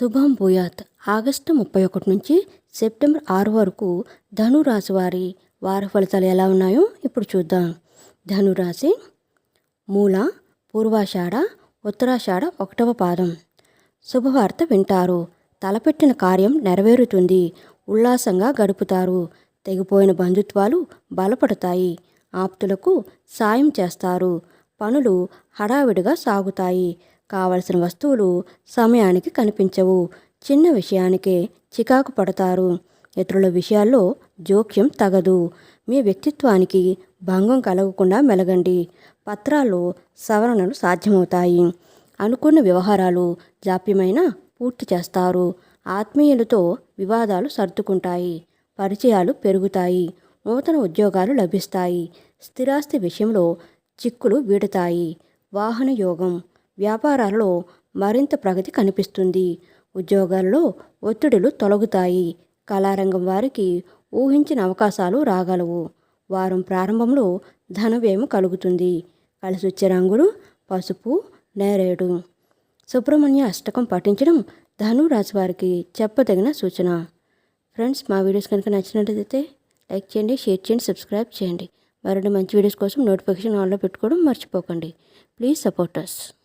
శుభం భూయాత్. ఆగస్టు ముప్పై ఒకటి నుంచి సెప్టెంబర్ ఆరు వరకు ధనురాశి వారి వార ఫలితాలు ఎలా ఉన్నాయో ఇప్పుడు చూద్దాం. ధనురాశి మూల పూర్వాషాఢ ఉత్తరాషాఢ ఒకటవ పాదం. శుభవార్త వింటారు. తలపెట్టిన కార్యం నెరవేరుతుంది. ఉల్లాసంగా గడుపుతారు. తెగిపోయిన బంధుత్వాలు బలపడతాయి. ఆప్తులకు సాయం చేస్తారు. పనులు హడావిడిగా సాగుతాయి. కావలసిన వస్తువులు సమయానికి కనిపించవు. చిన్న విషయానికే చికాకు పడతారు. ఇతరుల విషయాల్లో జోక్యం తగదు. మీ వ్యక్తిత్వానికి భంగం కలగకుండా మెలగండి. పత్రాల్లో సవరణలు సాధ్యమవుతాయి. అనుకున్న వ్యవహారాలు జాప్యమైన పూర్తి చేస్తారు. ఆత్మీయులతో వివాదాలు సర్దుకుంటాయి. పరిచయాలు పెరుగుతాయి. నూతన ఉద్యోగాలు లభిస్తాయి. స్థిరాస్తి విషయంలో చిక్కులు వీడతాయి. వాహన యోగం వ్యాపారాలలో మరింత ప్రగతి కనిపిస్తుంది. ఉద్యోగాల్లో ఒత్తిడులు తొలగుతాయి. కళారంగం వారికి ఊహించిన అవకాశాలు రాగలవు. వారం ప్రారంభంలో ధన వ్యయం కలుగుతుంది. కలిసొచ్చే రంగులు పసుపు నేరేడు. సుబ్రహ్మణ్య అష్టకం పఠించడం ధనురాశి వారికి చెప్పదగిన సూచన. ఫ్రెండ్స్ మా వీడియోస్ కనుక నచ్చినట్లయితే లైక్ చేయండి షేర్ చేయండి సబ్స్క్రైబ్ చేయండి. మరిన్ని మంచి వీడియోస్ కోసం నోటిఫికేషన్ ఆన్లో పెట్టుకోవడం మర్చిపోకండి. Please support us